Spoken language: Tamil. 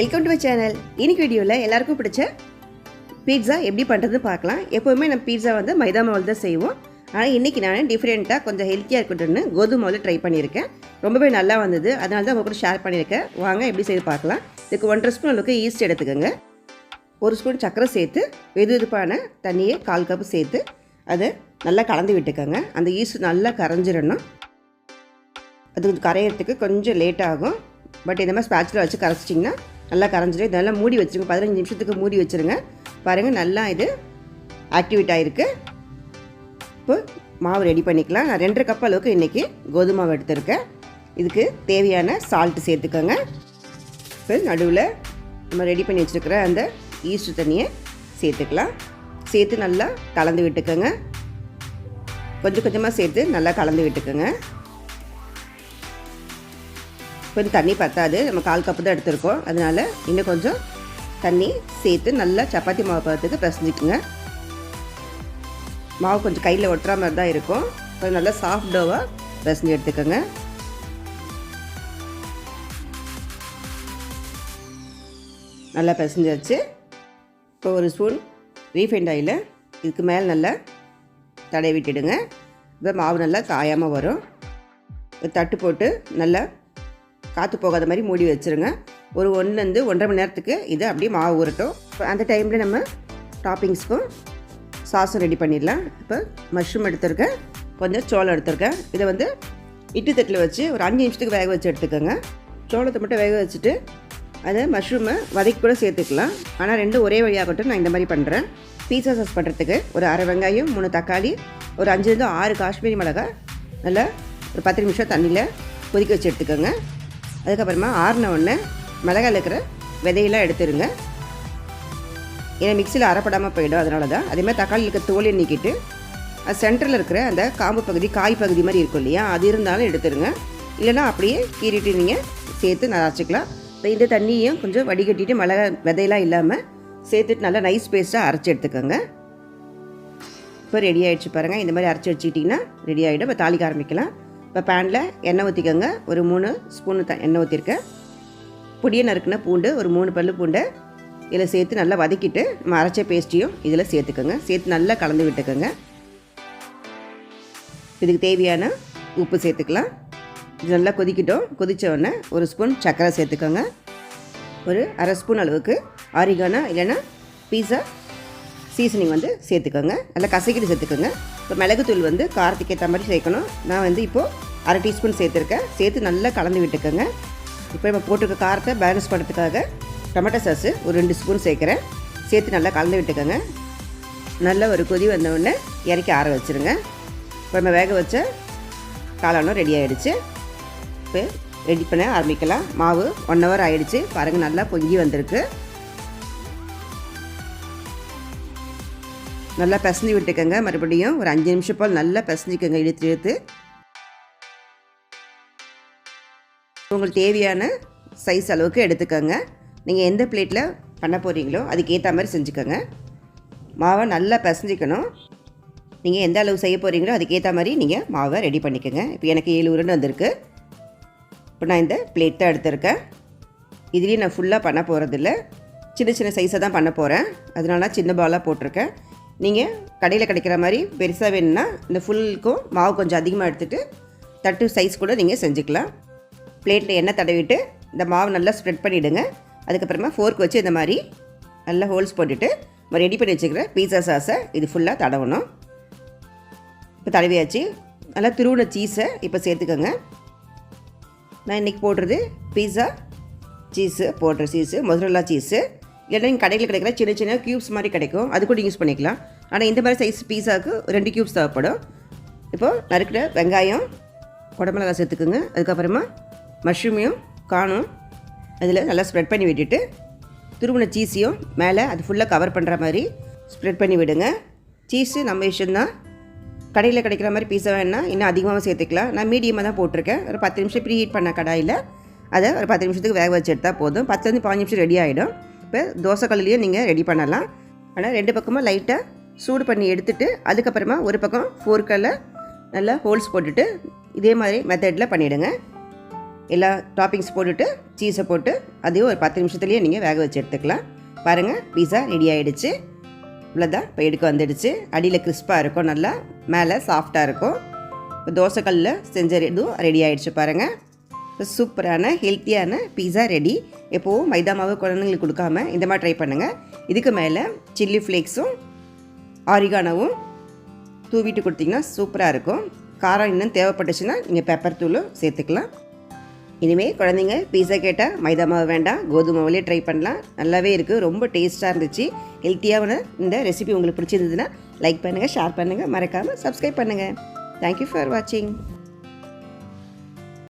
வெல்கம் டு மை சேனல் இன்னைக்கு வீடியோவில் எல்லாருக்கும் பிடிச்ச பீட்சா எப்படி பண்ணுறதுன்னு பார்க்கலாம். எப்போவுமே நம்ம பீட்சா வந்து மைதா மாவில் தான் செய்வோம். ஆனால் இன்றைக்கி நான் டிஃப்ரெண்ட்டாக கொஞ்சம் ஹெல்த்தியாக இருக்கட்டும்னு கோதுமை மாவில் ட்ரை பண்ணியிருக்கேன். ரொம்பவே நல்லா வந்தது. அதனால தான் உங்க கூட ஷேர் பண்ணியிருக்கேன். வாங்க எப்படி செய்து பார்க்கலாம். இதுக்கு ஒன்றரை ஸ்பூன் அளவுக்கு ஈஸ்ட் எடுத்துக்கோங்க. ஒரு ஸ்பூன் சர்க்கரை சேர்த்து வெது வெதுப்பான தண்ணியை கால் கப்பு சேர்த்து அதை நல்லா கலந்து விட்டுக்கோங்க. அந்த ஈஸ்ட் நல்லா கரைஞ்சிடணும். அது கரையிறதுக்கு கொஞ்சம் லேட் ஆகும். பட் இந்த மாதிரி ஸ்பேச்சில் வச்சு கரைச்சிட்டிங்கன்னா நல்லா கரைஞ்சிடும் இதெல்லாம் மூடி வச்சுருங்க. பதினஞ்சு நிமிஷத்துக்கு மூடி வச்சுருங்க. பாருங்கள் நல்லா இது ஆக்டிவேட் ஆகிருக்கு இப்போ மாவு ரெடி பண்ணிக்கலாம். நான் ரெண்டரை கப் அளவுக்கு இன்றைக்கி கோதுமை மாவு எடுத்திருக்கேன். இதுக்கு தேவையான சால்ட்டு சேர்த்துக்கோங்க. இப்போ நடுவில் நம்ம ரெடி பண்ணி வச்சுருக்கிற அந்த ஈஸ்ட் தண்ணியை சேர்த்துக்கலாம். சேர்த்து நல்லா கலந்து விட்டுக்கோங்க. கொஞ்சம் கொஞ்சமாக சேர்த்து நல்லா கலந்து விட்டுக்கோங்க. கொஞ்சம் தண்ணி பத்தாது. நம்ம கால் கப்பு தான் எடுத்திருக்கோம். அதனால் இன்னும் கொஞ்சம் தண்ணி சேர்த்து நல்லா சப்பாத்தி மாவு பதத்துக்கு பிசைஞ்சிக்குங்க. மாவு கொஞ்சம் கையில் ஒட்டுற மாதிரி தான் இருக்கும். கொஞ்சம் நல்லா சாஃப்ட் டோவாக பிசைஞ்சு எடுத்துக்கோங்க. நல்லா பிசைஞ்சாச்சு. இப்போ ஒரு ஸ்பூன் ரீஃபைண்ட் ஆயில் இதுக்கு மேலே நல்லா தடவி விட்டுடுங்க. இப்போ மாவு நல்லா காயாமல் வரும். தட்டு போட்டு நல்லா காற்று போகாத மாதிரி மூடி வச்சுருங்க. ஒரு ஒன்றுலேருந்து ஒன்றரை மணி நேரத்துக்கு இது அப்படியே மாவு உரட்டும் இப்போ அந்த டைமில் நம்ம டாப்பிங்ஸ்க்கும் சாஸும் ரெடி பண்ணிடலாம். இப்போ மஷ்ரூம் எடுத்திருக்கேன். கொஞ்சம் சோளம் எடுத்திருக்கேன். இதை வந்து இட்டு தட்டில் வச்சு ஒரு அஞ்சு நிமிஷத்துக்கு வேக வச்சு எடுத்துக்கோங்க. சோளத்தை மட்டும் வேக வச்சுட்டு அதை மஷ்ரூமை வதக்கி கூட சேர்த்துக்கலாம். ஆனால் ரெண்டும் ஒரே வழியாகட்டும் நான் இந்த மாதிரி பண்ணுறேன் பீஸா சாஸ் பண்ணுறதுக்கு ஒரு அரை வெங்காயம் மூணு தக்காளி ஒரு அஞ்சுலேருந்து ஆறு காஷ்மீரி மிளகாய் நல்லா ஒரு பத்து நிமிஷம் தண்ணியில் கொதிக்க வச்சு எடுத்துக்கோங்க. அதுக்கப்புறமா ஆறின உடனே மிளகாயில் இருக்கிற விதையெல்லாம் எடுத்துருங்க. ஏன்னா மிக்சியில் அரைப்படாமல் போயிடும் அதனால தான் அதேமாதிரி தக்காளி இருக்க தோலை நீக்கிட்டு அது சென்டரில் இருக்கிற அந்த காம்பு பகுதி காய் பகுதி மாதிரி இருக்கும் இல்லையா? அது இருந்தாலும் எடுத்துருங்க. இல்லைன்னா அப்படியே கீறிட்டு நீங்கள் சேர்த்து நல்லா அரைச்சிக்கலாம். இப்போ இந்த தண்ணியும் கொஞ்சம் வடிகட்டிட்டு மிளகா விதையெல்லாம் இல்லாமல் சேர்த்துட்டு நல்லா நைஸ் பேஸ்ட்டாக அரைச்சி எடுத்துக்கோங்க. இப்போ ரெடி ஆகிடுச்சு பாருங்கள் இந்த மாதிரி அரைச்சி வச்சுக்கிட்டிங்கன்னா ரெடி ஆகிடும் இப்போ தாளிக்க ஆரம்பிக்கலாம். இப்போ பேனில் எண்ணெய் ஊற்றிக்கோங்க. ஒரு மூணு ஸ்பூனு த எண்ணெய் ஊற்றிருக்கேன். பொடியை நறுக்குன பூண்டு ஒரு மூணு பல்லு பூண்டு இதில் சேர்த்து நல்லா வதக்கிட்டு நம்ம அரைச்ச பேஸ்ட்டையும் இதில் சேர்த்துக்கோங்க. சேர்த்து நல்லா கலந்து விட்டுக்கோங்க. இதுக்கு தேவையான உப்பு சேர்த்துக்கலாம். இது நல்லா கொதிக்கிட்டோம். கொதித்த உடனே ஒரு ஸ்பூன் சர்க்கரை சேர்த்துக்கோங்க. ஒரு அரை ஸ்பூன் அளவுக்கு ஆரிகானா இல்லைன்னா பீஸா சீசனிங் வந்து சேர்த்துக்கோங்க. நல்லா கசக்கிட்டு சேர்த்துக்கோங்க. இப்போ மிளகுத்தூள் வந்து காரத்துக்கு ஏற்ற மாதிரி சேர்க்கணும். நான் வந்து இப்போது அரை டீஸ்பூன் சேர்த்துருக்கேன். சேர்த்து நல்லா கலந்து விட்டுக்கோங்க. இப்போ நம்ம போட்டிருக்க காரத்தை பேலன்ஸ் பண்ணுறதுக்காக டொமேட்டோ சாஸு ஒரு ரெண்டு ஸ்பூன் சேர்க்குறேன். சேர்த்து நல்லா கலந்து விட்டுக்கோங்க. நல்ல ஒரு கொதி வந்தவுடனே இறக்கி ஆற வச்சுருங்க. இப்போ நம்ம வேக வச்ச காளானும் ரெடி ஆகிடுச்சு இப்போ ரெடி பண்ண ஆரம்பிக்கலாம். மாவு ஒன் ஹவர் ஆகிடுச்சு பாருங்கள் நல்லா பொங்கி வந்திருக்கு. நல்லா பசஞ்சு விட்டுக்கோங்க. மறுபடியும் ஒரு அஞ்சு நிமிஷம் போல் நல்லா பசஞ்சிக்கோங்க இழுத்து இழுத்து. உங்களுக்கு தேவையான சைஸ் அளவுக்கு எடுத்துக்கோங்க. நீங்கள் எந்த பிளேட்டில் பண்ண போகிறீங்களோ அதுக்கேற்ற மாதிரி செஞ்சுக்கோங்க. மாவை நல்லா பசஞ்சிக்கணும். நீங்கள் எந்த அளவு செய்ய போகிறீங்களோ அதுக்கேற்ற மாதிரி நீங்கள் மாவை ரெடி பண்ணிக்கோங்க. இப்போ எனக்கு ஏழு உருண்டு வந்திருக்கு. இப்போ நான் இந்த பிளேட் தான் எடுத்திருக்கேன். இதுலேயும் நான் ஃபுல்லாக பண்ண போகிறதில்ல சின்ன சின்ன சைஸை தான் பண்ண போகிறேன் அதனால சின்ன பாலாக போட்டிருக்கேன். நீங்கள் கடையில் கிடைக்கிற மாதிரி பெருசாக வேணும்னா இந்த ஃபுல்லுக்கும் மாவு கொஞ்சம் அதிகமாக எடுத்துகிட்டு தட்டு சைஸ் கூட நீங்கள் செஞ்சுக்கலாம். பிளேட்டில் எண்ணெய் தடவிட்டு இந்த மாவு நல்லா ஸ்ப்ரெட் பண்ணிவிடுங்க அதுக்கப்புறமா ஃபோர்க் வச்சு இந்த மாதிரி நல்லா ஹோல்ஸ் போட்டுட்டு நம்ம ரெடி பண்ணி வச்சுக்கிற பீஸா சாஸை இது ஃபுல்லாக தடவணும். இப்போ தடவியாச்சு. நல்லா திருவுண சீஸை இப்போ சேர்த்துக்கோங்க. நான் இன்றைக்கி போடுறது பீஸா சீஸு போடுற சீஸு மொசரல்லா சீஸு எல்லாம் நீங்கள் கடையில் கிடைக்கிற சின்ன சின்ன க்யூப்ஸ் மாதிரி கிடைக்கும். அது கூட யூஸ் பண்ணிக்கலாம். ஆனால் இந்த மாதிரி சைஸ் பீஸாவுக்கு ரெண்டு க்யூப்ஸ் தேவைப்படும். இப்போது நறுக்கிற வெங்காயம் குடமிளகா சேர்த்துக்குங்க. அதுக்கப்புறமா மஷ்ரூமையும் காணும். அதில் நல்லா ஸ்ப்ரெட் பண்ணி விட்டுட்டு துருவின சீஸையும் மேலே அது ஃபுல்லாக கவர் பண்ணுற மாதிரி ஸ்ப்ரெட் பண்ணி விடுங்க. சீஸு நம்ம இஷ்டம்தான் கடையில் கிடைக்கிற மாதிரி பீஸா வேணால் இன்னும் அதிகமாக சேர்த்துக்கலாம். நான் மீடியமாக தான் போட்டிருக்கேன். ஒரு பத்து நிமிஷம் ப்ரீ ஹீட் பண்ண கடாயில். அதை ஒரு பத்து நிமிஷத்துக்கு வேக வச்சு எடுத்தால் போதும். பத்துலேருந்து பாஞ்சு நிமிஷம் ரெடி ஆகிடும் இப்போ தோசைக்கல்லையும் நீங்கள் ரெடி பண்ணலாம். ஆனால் ரெண்டு பக்கமும் லைட்டாக சூடு பண்ணி எடுத்துட்டு அதுக்கப்புறமா ஒரு பக்கம் ஃபோர்க்கில் நல்லா ஹோல்ஸ் போட்டுட்டு இதே மாதிரி மெத்தடில் பண்ணிவிடுங்க எல்லா டாப்பிங்ஸ் போட்டுட்டு சீஸை போட்டு அதையும் ஒரு பத்து நிமிஷத்துலேயே நீங்கள் வேக வச்சு எடுத்துக்கலாம். பாருங்கள் பீஸா ரெடி ஆகிடுச்சு இவ்வளோதான் இப்போ எடுக்க வந்துடுச்சு. அடியில் கிறிஸ்பாக இருக்கும் நல்லா மேலே சாஃப்டாக இருக்கும். இப்போ தோசைக்கல்லில் செஞ்ச இதுவும் ரெடி ஆகிடுச்சு பாருங்கள் சூப்பரான ஹெல்த்தியான பீஸா ரெடி எப்போவும் மைதா மாவு குழந்தைங்களுக்கு கொடுக்காம இந்த மாதிரி ட்ரை பண்ணுங்கள் இதுக்கு மேலே சில்லி ஃப்ளேக்ஸும் ஆரிகானோவும் தூவிட்டு கொடுத்தீங்கன்னா சூப்பராக இருக்கும். காரம் இன்னும் தேவைப்பட்டுச்சுன்னா நீங்கள் பெப்பர் தூளும் சேர்த்துக்கலாம். இனிமேல் குழந்தைங்க பீஸா கேட்டால் மைதா மாவு வேண்டாம் கோதுமை மாவுலேயே ட்ரை பண்ணலாம். நல்லாவே இருக்குது ரொம்ப டேஸ்ட்டாக இருந்துச்சு. ஹெல்த்தியான இந்த ரெசிபி உங்களுக்கு பிடிச்சிருந்ததுன்னா லைக் பண்ணுங்கள் ஷேர் பண்ணுங்கள் மறக்காமல் சப்ஸ்கிரைப் பண்ணுங்கள் தேங்க்யூ ஃபார் வாட்சிங்